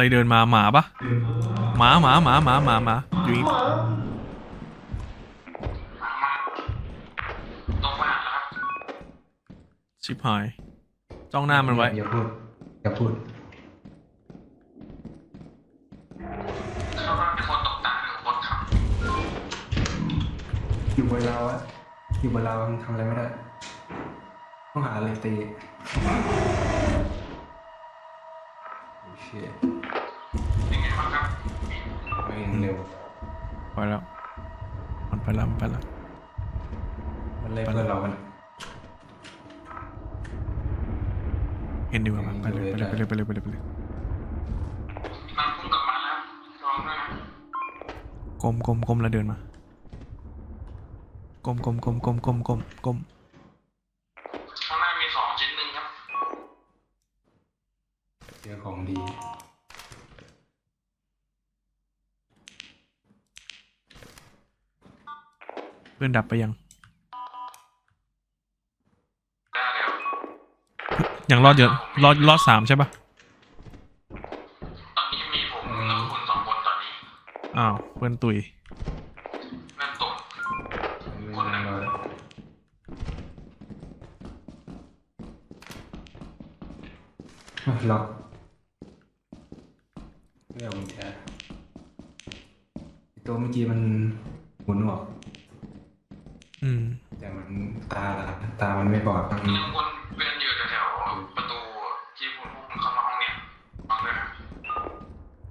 อะไรเดินมาหมาปะหมาหมาหมาหมาหมาหมาอยู่นี่ตรงมาแล้วครับชิบหายจ้องหน้ามันไว้อย่าพูดอย่าพูดเขาว่าเป็นคนตกตาหรือคนขับอยู่บนเราอะอยู่บนเราทำอะไรไม่ได้ ต้องหาอะไรตีโอเคยัง ไงบ้างครับไม่เร็วไปแล้ว มันไปแล้วมันไปแล้วมันเล่นเพื่อนเรามันเห็นดีกว่ามันไปเลยไปเลยไปเลยไปเลยไปเลยไปเลยมันพุ่งกลับมาแล้วลองด้วยนะก้มก้มก้มแล้วเดินมาก้มก้มก้มก้มก้มก้มก้ม ข้างหน้ามีของชิ้นหนึ่งครับ เจอของดี เพื่อนดับไปยังได้เดี๋ยวยังรอดเยอะรอดรอดสามใช่ปะตอนนี้มีผมแล้วคุณสองคนตอนนี้อ้าวเพื่อนตุยเริ่มตกคนนั้นเราล็อกไม่เอากุญแจไอ้ตัวเมื่อกี้มันหมุนออก อืม แต่มันตาตามันไม่บอดมัน ยังวนเวียนอยู่แถวๆประตูที่คุณพุ่งเข้ามาห้องเนี่ยฟังเลยนะ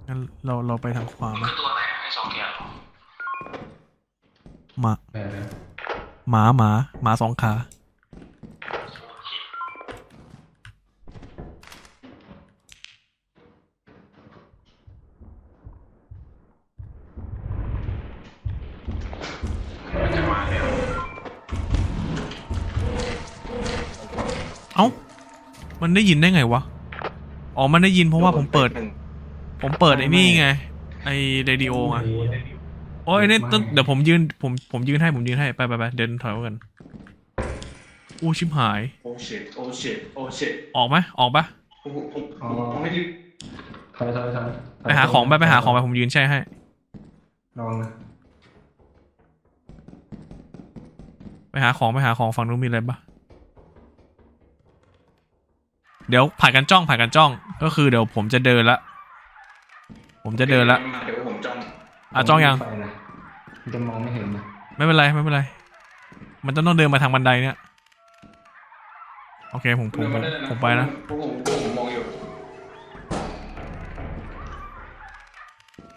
งั้นเราเรา ไปทางขวามันไหมคือตัวอะไรอะไอ้สองแกนเหรอหมาแต่แล้วหมาหมาหมาสองขาโอเคมันจะมาแล้วเอ้ามันได้ยินได้ไงวะอ๋อมันได้ยินเพราะว่าผมเปิด ผมเปิดไอ้นี่ไง ไอ้เรดิโอไงโอ้ยเนี่ยต้องเดี๋ยวผมยืนผมผมยืนให้ผมยืนให้ไปไปไปเดินถอยมากันอู้ชิบหาย โอ้ชิตโอ้ชิตโอ้ชิตออกไหมออกปะผมผมผมผมไม่ได้ถอยถอยถอยไปหาของไปไปหาของไปผมยืนแช่ให้ลองนะไปหาของไปหาของฝั่งนู้นมีอะไรปะเดี๋ยวผ่านกันจ้องผ่านกันจ้อง ก็คือเดี๋ยวผมจะเดินละ ผมจะเดินละเดี๋ยวผมจ้องอะจ้องยังไฟนะมันจะมองไม่เห็นนะไม่เป็นไรไม่เป็นไร มันจะต้องเดินมาทางบันไดเนี่ยโอเคผมผมผมผมไปนะผมผมผมมองอยู่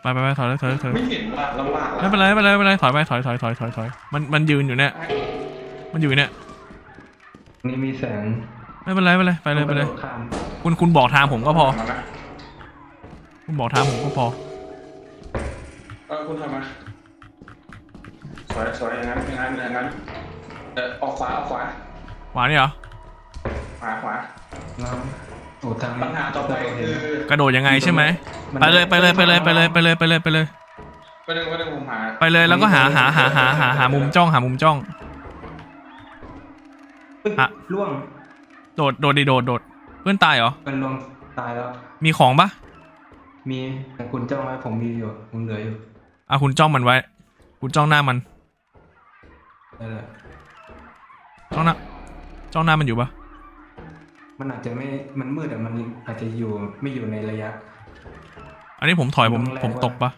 ไปไปไปถอยเลยถอยเลยถอยเลยไม่เห็นว่าลำบากไม่เป็นไรไม่เป็นไรไม่เป็นไรถอยไปถอยถอยถอยถอยถอยมันมันยืนอยู่เนี่ยมันอยู่เนี่ยนี่มีแสงไม่เป็นไรไม่เป็นไรไปเลยไปเลยกระโดดข้ามคุณคุณบอกทางผมก็พอ มานะ คุณบอกทางผมก็พอ เออคุณทำมาสวยสวยอย่างนั้นอย่างนั้นอย่างนั้นเออออกขวาออกขวาหวานนี่เหรอ ขวาขวาแล้วโอ้ทางปัญหาต่อไปคือกระโดดยังไงใช่ไหมมันไปเลยไปเลยไปเลยไปเลยไปเลยไปเลยไปเลย ไปหนึ่งไปหนึ่งผมหาไปเลยแล้วก็หาหาหาหาหาหามุมจ้องหามุมจ้องเฮ้ยอะ ล่วงโดดโดดดิโดดโดดเพื่อนตายเหรอมันล่วงตายแล้ว มีของปะ มีแต่คุณจ้องไว้ผมมีอยู่ผมเหลืออยู่อะคุณจ้องมันไว้ คุณจ้องหน้ามัน นั่นแหละจ้องหน้า จ้องหน้ามันอยู่ปะมันอาจจะไม่มันมืดแต่มันอาจจะอยู่ไม่อยู่ในระยะ อันนี้ผมถอยผมต้องแลกผมตกปะ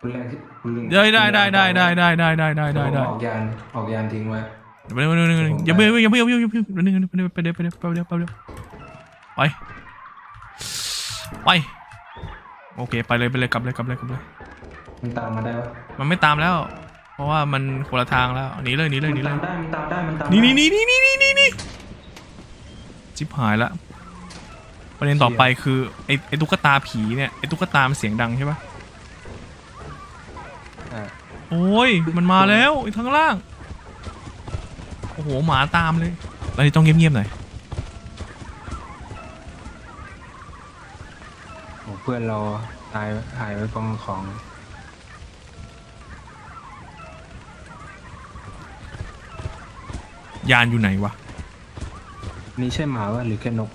คุณแรกที่คุณลืมได้ได้ได้ได้ได้ได้ได้ได้ได้ได้ได้ผมออกยานออกยานทิ้งไว้ เดี๋ยวไปเดี๋ยวไปเดี๋ยวอย่าเพิ่งอย่าเพิ่งอย่าเพิ่งอย่าเพิ่งอย่าเพิ่งเดี๋ยวนึงไปเดี๋ยวไปเดี๋ยวไปเดี๋ยวไปเดี๋ยวไปเดี๋ยวไป ไป โอเค ไปเลยไปเลยกลับเลยกลับเลยกลับเลย มันตามมาได้ปะมันไม่ตามแล้ว เพราะว่ามันคนละทางแล้วหนีเลยหนีเลยหนีมันเลตายมได้มันตามได้มันตามนี่ได้นี่นี่นี่นี่นี่นี่จิบหายละ ประเด็นต่อไปคือไอ้ไอ้ตุ๊กตาผีเนี่ยไอ้ตุ๊กตามันเสียงดังใช่ปะอะโอ้ย มันมาแล้วไอ้ทางล่าง โอ้โห หมาตามเลยเราต้องเงียบๆหน่อย โอ้ เพื่อนเราตายหายไปกองของ ยานอยู่ไหนวะ นี่ใช่หมาวะหรือแค่นก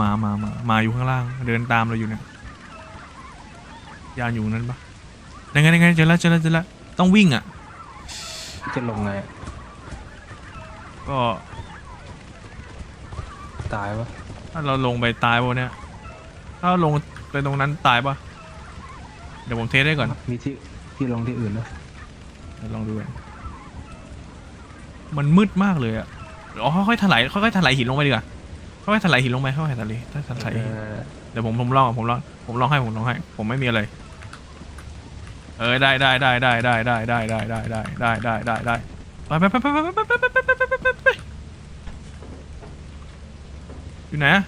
มามามามาอยู่ข้างล่าง เดินตามเราอยู่เนี่ย ยานอยู่นั้นปะยังไงยังไงเจอแล้วเจอแล้วเจอแล้วต้องวิ่งอะ จะลงไงก็ตายวะถ้าเราลงไปตายปะเนี่ย ถ้าเราลง ไปตรงนั้นตายปะเดี๋ยวผมเทสได้ก่อนมีที่ที่ลงที่อื่นนะเดี๋ยวลองดูก่อนมันมืดมากเลยอะอ๋อค่อยๆถลายค่อยๆถลายหินลงไปดีกว่าค่อยๆถลายหินลงไปค่อยๆถลายถ้าถลายหินเออเดี๋ยวผมผมลองอะผมลองผมลองให้ผมลองให้ ผมไม่มีอะไร เออได้ได้ได้ได้ได้ได้ได้ได้ได้ได้ได้ได้ได้ได้ไปไปไปไปไปไปไปไปไปไปไปไปอยู่ไหนอะ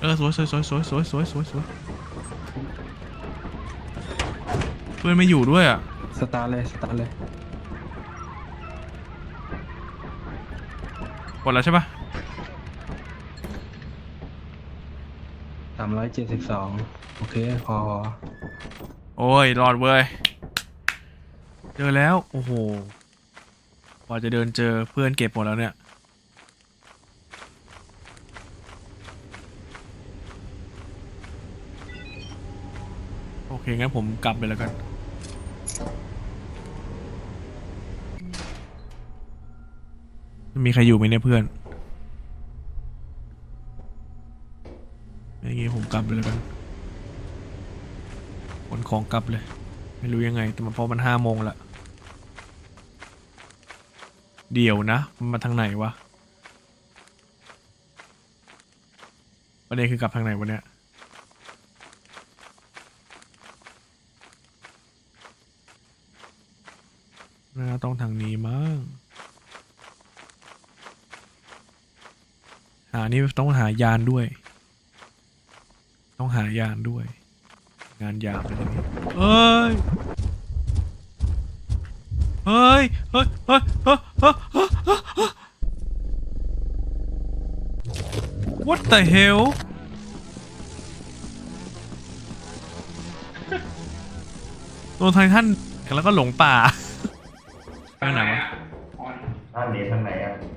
เออสวยสวยสวยสวยสวยสวยสวยสวยเพื่อนไม่อยู่ด้วยอะสตาร์ทเลยสตาร์ทเลยหมดแล้วใช่ปะสามร้อยเจ็ดสิบสองโอเคพอโอ้ยรอดเว้ยเจอแล้ว โอ้โหกว่าจะเดินเจอเพื่อนเก็บหมดแล้วเนี่ย เคงั้นผมกลับไปแล้วกัน มีใครอยู่ไหมเนี่ยเพื่อนอย่างงี้ผมกลับไปแล้วกันขนของกลับเลย ไม่รู้ยังไง แต่มันพอมันห้าโมงละเดี๋ยวนะ มันมาทางไหนวะประเด็นคือกลับทางไหนวะเนี่ย น่าต้องทางนี้มั้งหานี่ต้องหายานด้วย ต้องหายานด้วย งานยาวเลยทีนี้เอ้ยเฮ้ยเฮ้ยเฮ้ยเฮ้ยเฮ้ยเฮ้ยเฮ้ยเฮ้ย What the hell โดนไททันแล้วก็หลงป่า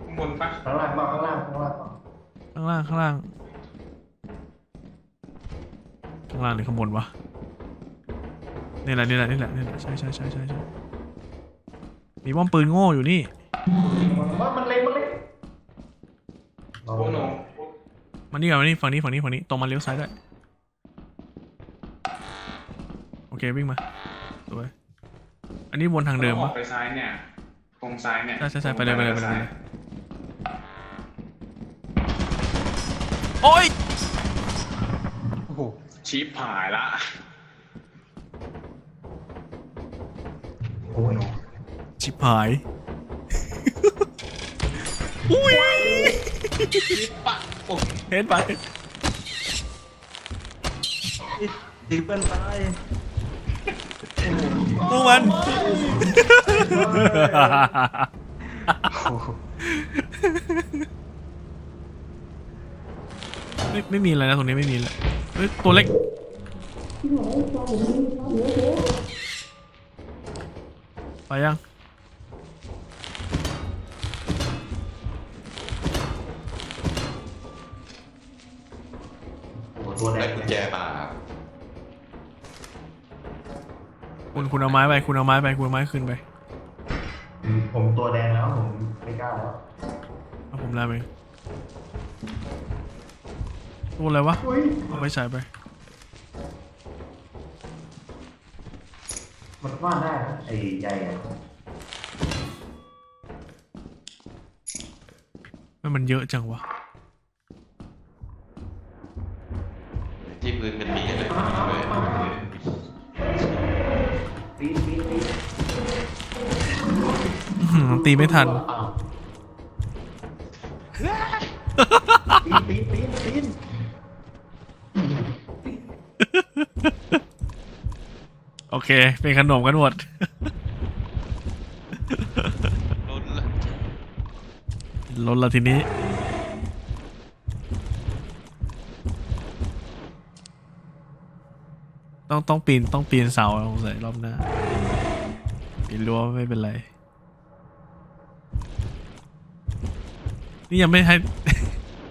ข้างบนปะข้างล่างป่ะข้างล่างข้างล่างป่ะข้างล่างข้างล่างข้างล่างหรือข้างบนวะนี่แหละนี่แหละนี่แหละนี่แหละใช่ใช่ใช่ใช่ใช่มีป้อมปืนโง่อยู่นี่ว่ามันเล็กมันเล็กโอ้โหมานี่ก่อนมานี่ฝั่งนี้ฝั่งนี้ฝั่งนี้ตรงมาเลี้ยวซ้ายได้โอเควิ่งมาสวยอันนี้วนทางเดิมออปะกไปซ้ายเนี่ยตรงซ้ายเนี่ยใช่ใช่ใช่ไปเลยไปเลยไปเลย โอ้ยโอ้โหชีพหายละ โอ้ยชิบหาย อุ้ยปะโอ้เห็นไปดิเปิ้ลตายพวกมัน โอ้โห ไม่ไม่มีอะไรนะตรงนี้ไม่มีเลยเฮ้ยตัวเล็กไปยังโอ้โหตัวแดได้งกุญแจมาครับคุณคุณเอาไม้ไปคุณเอาไม้ไปคุณเอาไม้ขึ้นไปอืมผมตัวแดงแล้วผมไม่กล้าแล้วเอาผมลาไป ตัวอะไรวะอุ้ยเอาไปใส่ไป มันว่าได้นะไอ้ใหญ่อะไม่มันเยอะจังวะ ที่พื้นมันมีอะไรด้วยปีนปีนปีน อื้อหือตีไม่ทันอ้าวปีนปีนปีนปีน โอ เค เป็นขนมกันหมด ล้นละลดละทีนี้ ต้องต้องปีนต้องปีนเสาสงสัยรอบหน้า ปีนรั้วไม่เป็นไร นี่ยังไม่ให้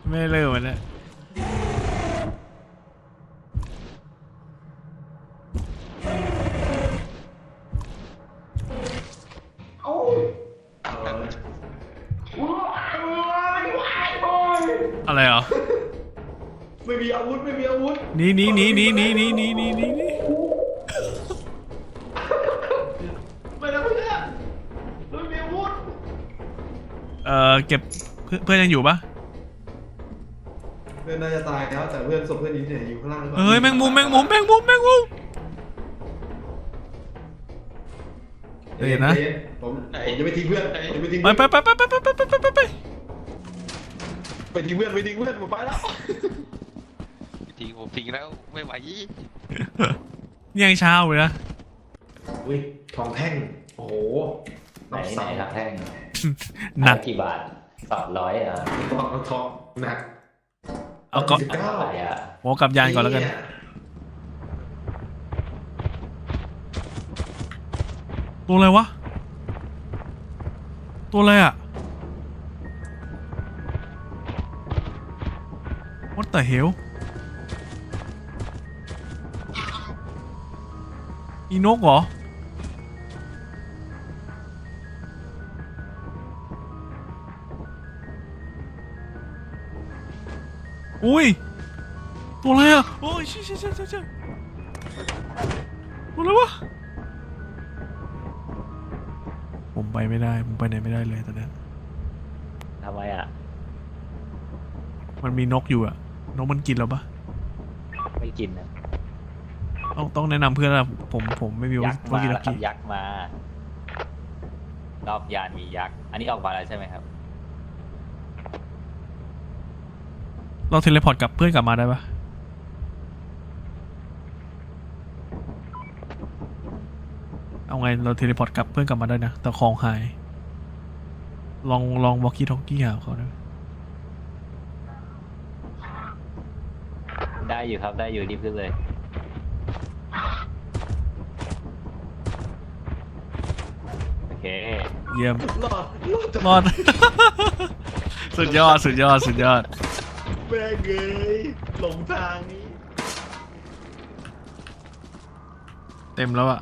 ไม่เลิกมันแล้ว อะไรเหรอไม่มีอาวุธไม่มีอาวุธหนี่นี่นี่นี่นี่นี่นี่นี่นี่นี่ไม่นะเพื่อนไม่มีอาวุธเอ่อเก็บเพื่อนเพื่อนยังอยู่ปะเพื่อนน่าจะตายแล้วแต่เพื่อนศพเพื่อนนี้เนี่ยอยู่ข้างล่างหรือเปล่าเฮ้ยแมงมุมแมงมุมแมงมุมแมงมุม เดี๋ยวนะ ผมผมจะไม่ทิ้งเพื่อนผมจะไม่ทิ้งไปเพื่อน ไปไปไปไปไปไปไป ไปไปไปทิ้งเพื่อนไปทิ้งเพื่อนผมไปแล้วทิ้งผมทิ้งแล้วไม่ไหวยังเช้าเลยนะอุ้ยทองแท่งโอ้โหไหนไหนครับแท่งหนักขายกี่บาทสามร้อยอะทองทองหนักเอาก็สิบเก้าเท่าไหร่อะโอ้กลับยานก่อนแล้วกันตัวอะไรวะ ตัวอะไรอะ What the hell อีนกเหรอ อุ้ย ตัวอะไรอะ โอ้ยชิชิชิชิชิตัวอะไรวะ ผมไปไม่ได้ ผมไปไหนไม่ได้เลยตอนเนี้ยทำไมอะ มันมีนกอยู่อะ นกมันกินแล้วปะไม่กินนะต้องต้องแนะนำเพื่อนละผมผมไม่มียักษ์วามากิแล้วนาครักิบยักษ์มารอบยานมียักษ์อันนี้ออกมาแล้วใช่ไหมครับ เราเทเลพอร์ตกลับเพื่อนกลับมาได้ปะเอาไงเราเทเลพอร์ตกลับเพื่อนกลับมาได้นะแต่ของหาย ลองลองวอ k กี้ทอกกี้หาเขาได้ ไหมได้อยู่ครับได้อยู่รีบขึ้นเลย โอเค เยี่ยมรอดรอดจากรอด สุดยอดสุดยอดสุดยอด แม่งเอ้ยหลงทางนี้เต็มแล้วอะ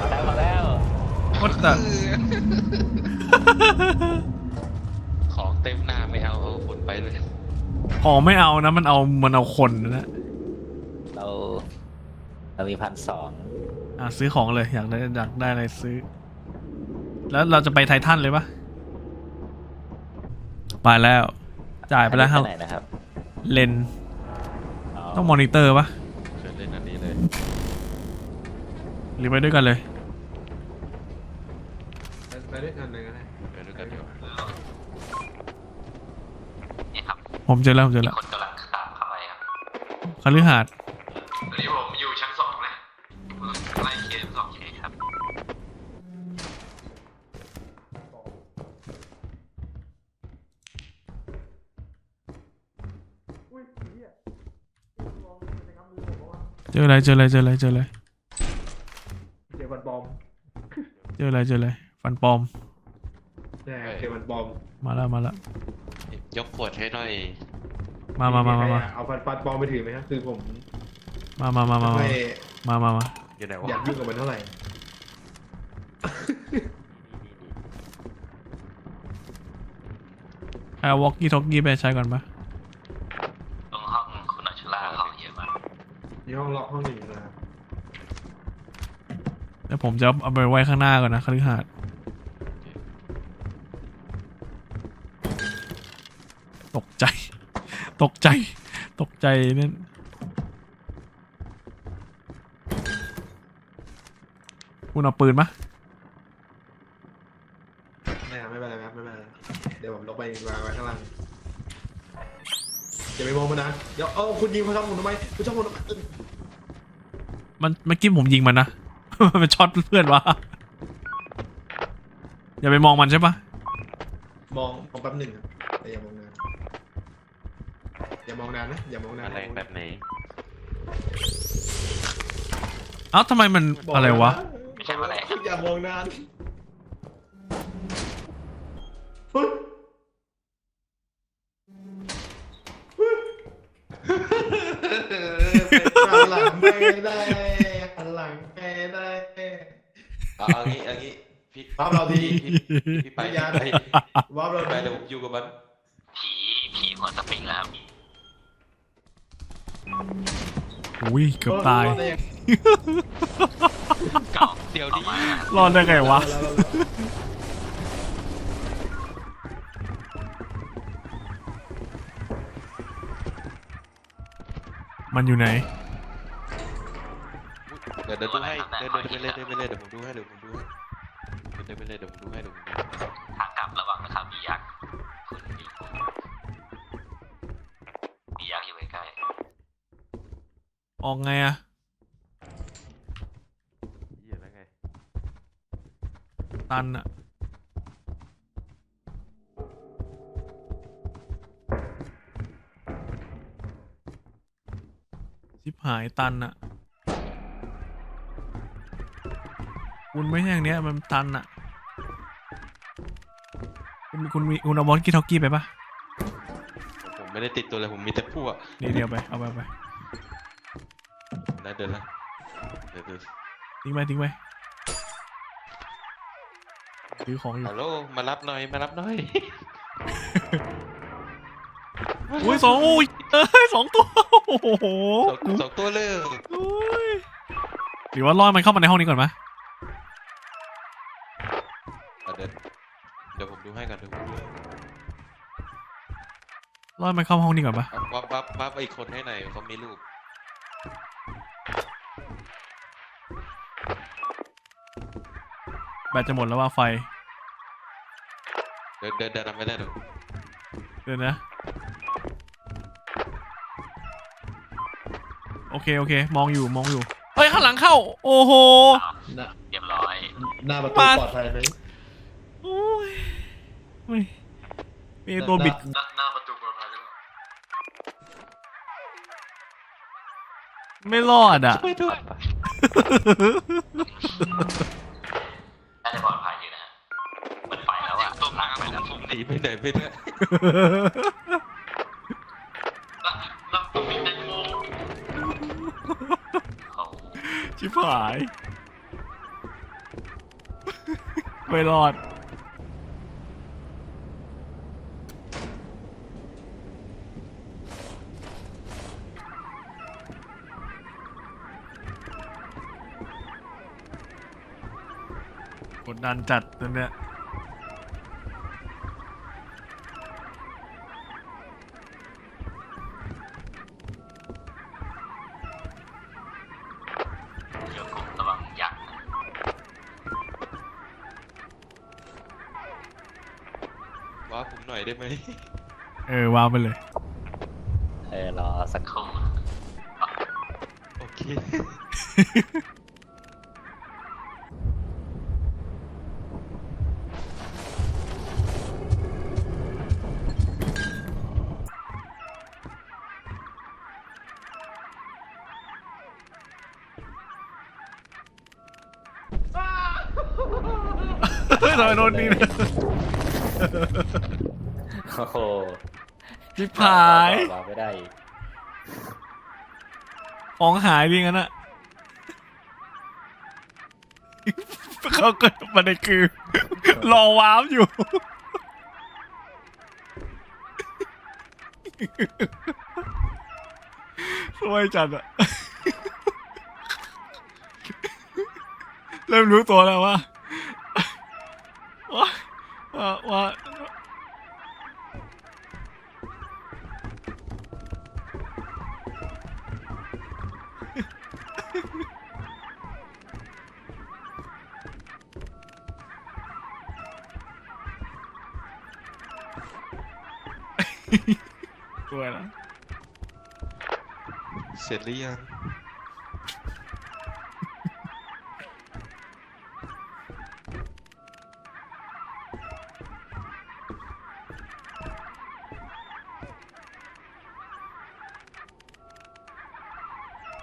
มาแล้วมาแล้ว What the ของเต็มหน้าไม่เอาเอาขนไปเลย ของไม่เอานะ มันเอามันเอาคนนะเราเรามีพันสองอะซื้อของเลยอยากได้อยากได้อะไรซื้อ แล้วเราจะไปไททันเลยปะไปแล้ว จ่ายไปแล้วครับไหนนะครับ เลนต้องมอนิเตอร์ปะเชิญเล่นอันนี้เลย หรือไปด้วยกันเลย ไปด้วยกันเลยก็ได้ไปด้วยกันเดี๋ยว นี่ครับ ผมเจอแล้วผมเจอแล้วคนกำลังตามเข้าไปครับคฤหาสน์ตอนนี้ผมอยู่ชั้นสองเลยไล่เคสสองโอเคครับเจออะไรเจออะไรเจออะไรเจออะไรเจอวันบอมเจออะไรเจออะไรฟันปลอม ใช่เจอวันบอมมาแล้วมาแล้ว ยกขวดให้หน่อยมามามามามาเอาฟันฟันบอมไปถือไหมครับคือผมมามามามามาไม่มามามาอยู่ไหนอวะยากยุ่งกับมันเท่าไหร่เอาวอกกี้ทอกกี้ไปใช้ก่อนปะตรงห้องคุณอัชราห้องเยอะมากมีห้องล็อกห้องหนึ่งนะครับเดี๋ยวผมจะเอาไปไว้ข้างหน้าก่อนนะคฤหาสน์ ตกใจ ตกใจเนี่ยคุณเอาปืนปะไม่ครับไม่เป็นไรครับไม่เป็นไรเดี๋ยวผมลงไปวางไว้ข้างล่างอย่าไปมองมันนะเดี๋ยวเออคุณยิงเขาชอบผมทำไมคุณชอบผมทำไมเออมันเมื่อกี้ผมยิงมันนะ มันช็อตเพื่อนวะอย่าไปมองมันใช่ปะมองมองแป๊บหนึ่งครับแต่อย่ามองนาน อย่ามองนานนะ อย่ามองนานอะไรแบบไหนเอ้าทำไมมันอะไรวะ ไม่ใช่อะไร อย่ามองนานเฮ้ยเฮ้ยหันหลังไปได้หันหลังไปได้เอาเอางี้เอางี้พี่วับเราทีพี่พี่ไปพี่ไปวับเราไปทีเดี๋ยวผมอยู่กับมันผีผีหัวสปริงแล้ว อุ้ยเกือบตายเออรอดได้งเก่าเดี๋ยวนี้รอดได้ไงวะแล้วแล้วแล้วมันอยู่ไหน เดี๋ยวเดี๋ยวดูให้เดินเดินไปเลยเดินไปเลยเดี๋ยวผมดูให้เดี๋ยวผมดูให้เดินไปเลยเดี๋ยวผมดูให้เดี๋ยวผมดูให้ทางกลับระวังนะครับมียักษ์คุณมีมียักษ์อยู่ใกล้ ออกไงอะเหี้ยแล้วไงตันอะชิบหายตันอะคุณไม่ใช่อย่างเนี้ยมันตันอะคุณคุณมีคุณเอาบอลกี้ท็อกกี้ไปปะผมผมไม่ได้ติดตัวเลยผมมีแต่พวกนี่เดียวไปเอาไปเอาไปนะ เดินละเดี๋ยวเดี๋ยวทิ้งไปทิ้งไปซื้อของอยู่ฮัลโหลมารับหน่อยมารับหน่อยอุ้ยสองอุ้ยเอ้ยสองตัวโอ้โหสองสองตัวเลยโอ้ยหรือว่าล่อมันเข้ามาในห้องนี้ก่อนไหมอะเดี๋ยวเดี๋ยวผมดูให้กันเดี๋ยวผมดูให้ล่อมันเข้าห้องนี้ก่อนปะเอาวับวับวับอีกคนให้หน่อยเขามีลูก แบตจะหมดแล้วว่าไฟ เดินเดินเดินทำไม่ได้เดี๋ยวเดี๋ยวนะ โอเค โอเค มองอยู่มองอยู่ เฮ้ย ข้างหลังเข้า โอ้โห หน้าๆเรียบร้อย หน้าประตูปาดปลอดภัยไหมโอ้ยไม่มีตัวบิด หน้าหน้าประตูปลอดภัยหรือเปล่าไม่รอดอะ ช่วยด้วย หนีไปไหนไม่ได้น้ำตุ้มมีแตงโมเขาชิบหาย ไม่รอด กดดันจัดตัวเนี้ย เดี๋ยวผมระวังยักษ์นะ ว้าผมหน่อยได้ไหม เออวางไปเลย เออรอสักครู่โอเค เฮ้ยทำไมโดนดีนะ โอ้โห ชิบหายวางไม่ได้ของหายดีงั้นอะเขาเกิดมาในคือ รอว้าวอยู่ สวยจัดอะเริ่มรู้ตัวแล้วว่าว่าว่า ว่าสวยแล้วเสร็จหรือยัง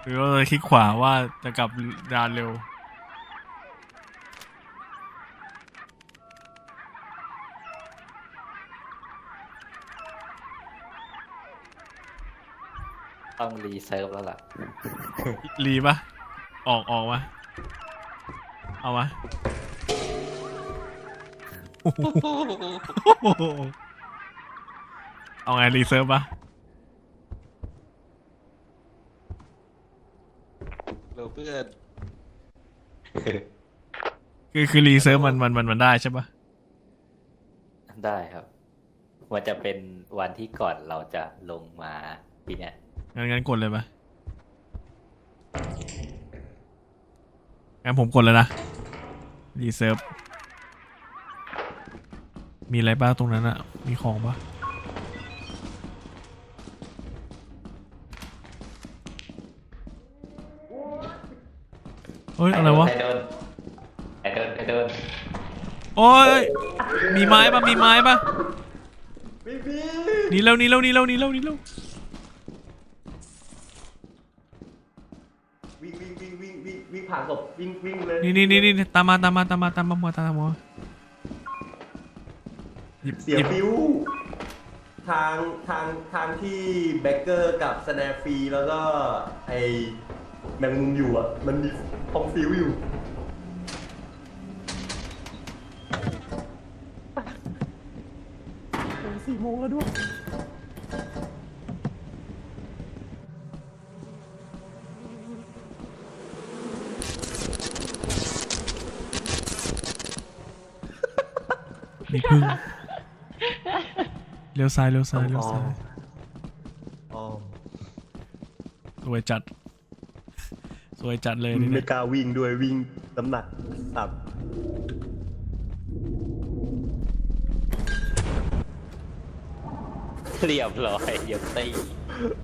หรือว่าเราจะคลิกขวาว่าจะกลับดานเร็ว ต้องรีเซิร์ฟแล้วล่ะ รีปะออกออกวะเอาวะเอาไงรีเซิร์ฟปะเราเพื่อนคือคือรีเซิร์ฟมันมันมันมันได้ใช่ปะได้ครับ มันจะเป็นวันที่ก่อนเราจะลงมาปีเนี้ย งั้นงั้นกดเลยปะงั้นผมกดเลยนะรีเซิร์ฟมีอะไรบ้างตรงนั้นอะมีของปะเฮ้ย อะไรวะไอโดนไอโดนไอโดนโอ้ย มีไม้ปะมีไม้ปะไม่มีหนี่เร็วหนี่เร็วหนี่เร็วหนี่เร็วหนี่เร็ว วิ่งวิ่งวิ่งวิ่งวิ่ง วิ่งผ่านศพวิ่งวิ่งเลยนี่นี่นี่นี่ตามมาตามมาตามมาตามมาตามมาหยิบเสียหยิบฟิวทางทางทางที่แบ็กเกอร์กับสแนฟรีแล้วก็ไอแมงมุมอยู่อะ มันมีพอมฟิวอยู่สี่โมงแล้วด้วย มีพึ่ง เลี้ยวซ้ายเลี้ยวซ้ายเลี้ยวซ้ายอ๋อสวยจัด สวยจัดเลยนี่ไม่นะกล้าวิ่งด้วยวิ่งน้ำหนักต่ำเรียบร้อยเดี๋ยวตี